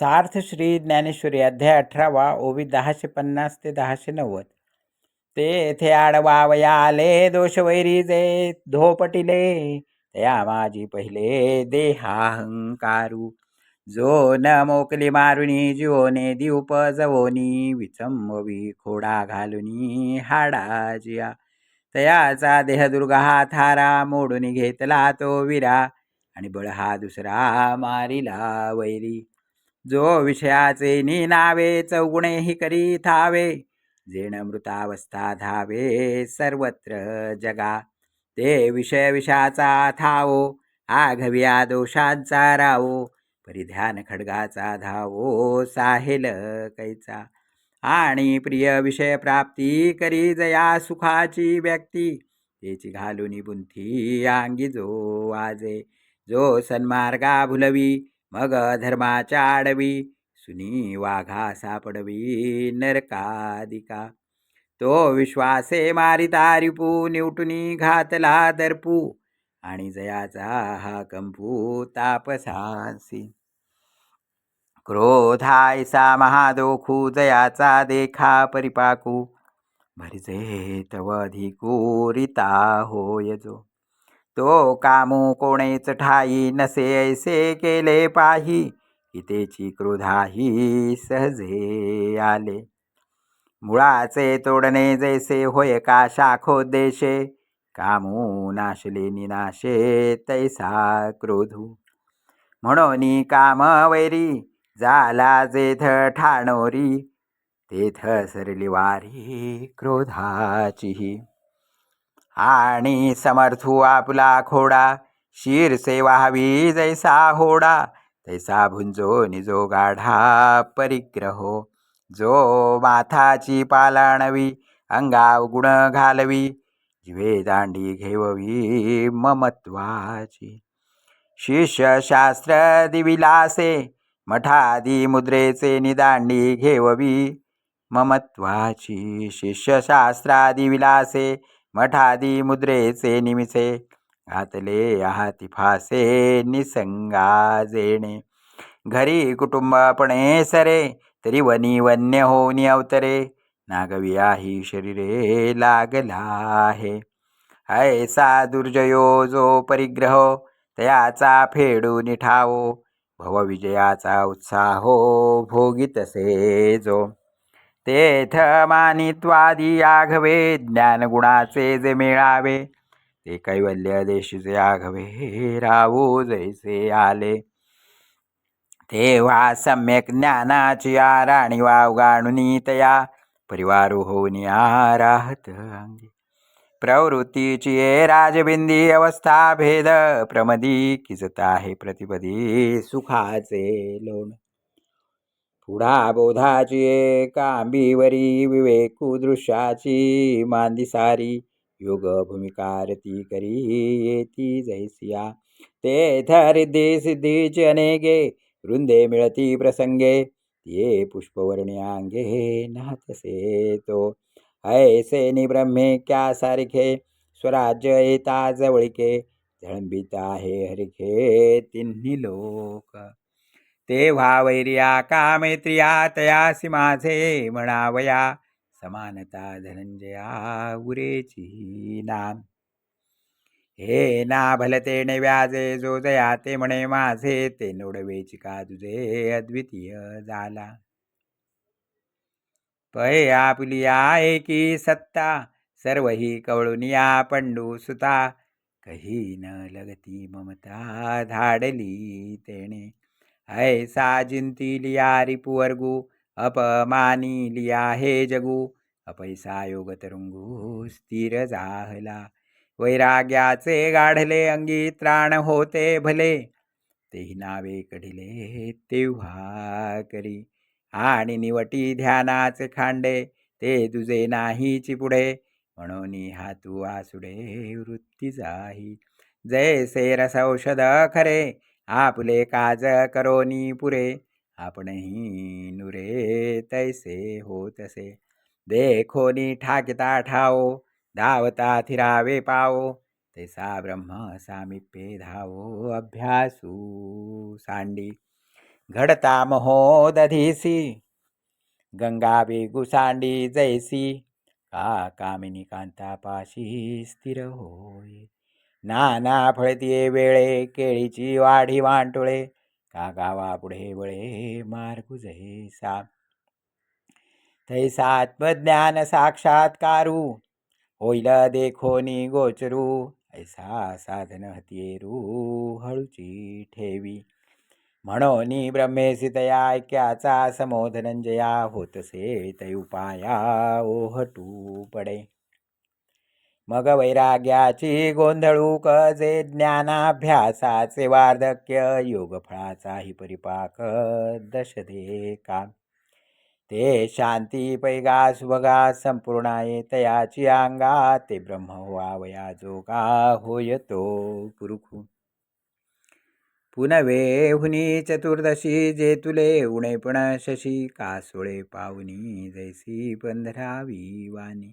सार्थ श्री ज्ञानेश्वरी अध्याय अठरावा ओवी दहाशे पन्नास ते दहाशे नव्वद. ते येथे आडवावयाले दोष दोषवैरी जे धोपटिले तया माझी पहिले देहाहंकारू. जो न मोकली मारुनी जिओने दिवप जवोनी विचंबवी खोडा घालुनी हाडाजिया. तयाचा देह दुर्गा हा थारा मोडून घेतला तो विरा आणि बळ हा दुसरा मारिला वैरी. जो विषयाचे निनावे चौगुणे हि करी थावे जेण मृतावस्था धावे सर्वत्र जगा. ते विषय विषाचा थावो आघविया दोषांचा रावो. परिध्यान खडगाचा धावो साहेल कैचा. आणि प्रिय विषय प्राप्ती करी जया सुखाची व्यक्ती. तेची घालून बुंथी अंगी जो आजे जो सन्मार्गा भुलवी मग धर्माच्या आडवी सुनी वाघा सापडवी नरकादिका. तो विश्वासे मारिता रिपू निवटुनी घातला दर्पू आणि जयाचा हा कंपू तापसासी. क्रोधायसा महादोखू जयाचा देखा परिपाकू. भरिजे तव अधिकूरिता होयजो तो कामू कोणेच ठाई नसे ऐसे केले पाही हितेची क्रोधाही सहजे आले. मुळाचे तोडणे जैसे होय का शाखोद्देशे कामू नाशले निनाशे तैसा क्रोधू. म्हणून काम वैरी झाला जेथ ठाणोरी तेथ सरली वारी क्रोधाचीही. आणि समर्थू आपला खोडा. शीर सेवा हवी जैसा होडा. तैसा भुंजो निजो गाढा परिग्रहो. जो माथाची पालाणवी अंगाव गुण घालवी. जिवे दांडी घेववी ममत्वाची. शिष्य शास्त्र दिविलासे मठादी मुद्रेचे निदांडी घेववी ममत्वाची. शिष्यशास्त्रादिविलासे मठादी मुद्रेचे निमिसे घातले आहाती फासे निसंगा जेणे घरी कुटुंबपणे सरे तरी वनी वन्य होनी अवतरे। नागविया ही शरीरे लागला आहे। ऐसा दुर्जयो जो परिग्रह तयाचा फेडू निठावो। भवविजयाचा उत्साहो भोगितसे जो। तेथ मानित्वादी आघवे ज्ञानगुणाचे जे मेळावे ते कैवल्य देशीचे आघवे राहू जैसे आले. तेव्हा सम्यक ज्ञानाची आराणी वावगाणुनी तया परिवारू होऊन राहत अंगी. प्रवृत्तीची ये राजबिंदी अवस्था भेद प्रमदी किजत आहे प्रतिपदी सुखाचे लोण. पुढा बोधाची कांबीवरी विवेकू दृश्याची मांदी सारी योग भूमिकारती करी येती जैसिया. तेथ रिद्धी सिद्धीची अनेके वृंदे मिळती प्रसंगे. ये पुष्पवर्ण्यागे नाथसे तो ऐसे निब्रह्मे क्या सारखे स्वराज्य येता जवळके. झळंबिता हे हरिखे तिन्ही लोक. तेव्हा वैर्या कामेत्रिया तयासी माझे म्हणावया. समानता धनंजया उरेची नाम. हे ना भलते ने व्याजे जो जया ते म्हणे माझे. ते नोडवेची का तुझे अद्वितीय झाला पै आपुलिया एकी सत्ता सर्व ही कवळुनिया पंडू सुता. कही न लगती ममता धाडली तेणे. ऐसा जिंती लिया रिपुवर्गू अपमानी लिया हे जगू। अपैसा योग तरुंगू स्थिर जाहला। वैराग्याचे गाढले अंगी त्राण होते भले। तेही नावे कढिले तेव्हा करी। आणि निवटी ध्यानाचे खांडे ते तुझे नाहीची पुढे। म्हणून हा तू आसुडे वृत्ती जाही। जैसे रसौषध खरे आपले काज करोनी पुरे आपणही नुरे तैसे होतसे देखोनी ठाकिता ठाओ धावता थिरावे पाओ तैसा ब्रह्म सामिप्ये धावो अभ्यासू सांडी. घडता महोदधीसी गंगा बेगुसांडी जैसी का कामिनी कांतापाशी स्थिर होय? नाना फळतीये वेळे केळीची वाढी वांटोळे. का गावा पुढे वळे मारकुजे सा थैसा आत्मज्ञान साक्षात्कारू. होईल देखोनी गोचरू. ऐसा साधन हतियेरू हळूची ठेवी. म्हणून ब्रह्मेसितया ऐक्याचा समोधनंजया. होतसे तै उपाया ओहटू पडे. मग वैराग्याची गोंधळू जे ज्ञानाभ्यासाचे वार्धक्य योगफळाचाही परिपाक दशदे का ते शांती पैगा सुभगा संपूर्णाये तयाची अंगा ते ब्रह्म व्हावया जोगा होय तो पुरुखू पुनवे हुनी चतुर्दशी जे तुले उणे पण शशी कासोळे पावनी जैसी पंधरावी वाणी.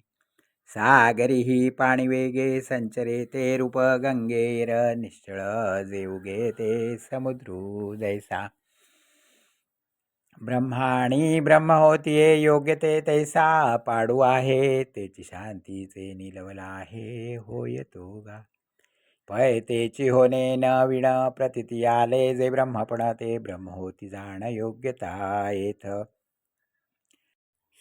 सागरी पाणीवेगे संचरे ते रूप गंगेर निश्चळ जे उगे ते समुद्रू जैसा. ब्रह्माणी ब्रह्म होतीये योग्य ते तैसा पाडू आहे तेची शांतीचे निलवला आहे होय तो गा पय तेची होणे न विण प्रतिती आले जे ब्रह्मपण ते ब्रह्म होती जाण योग्यता येथ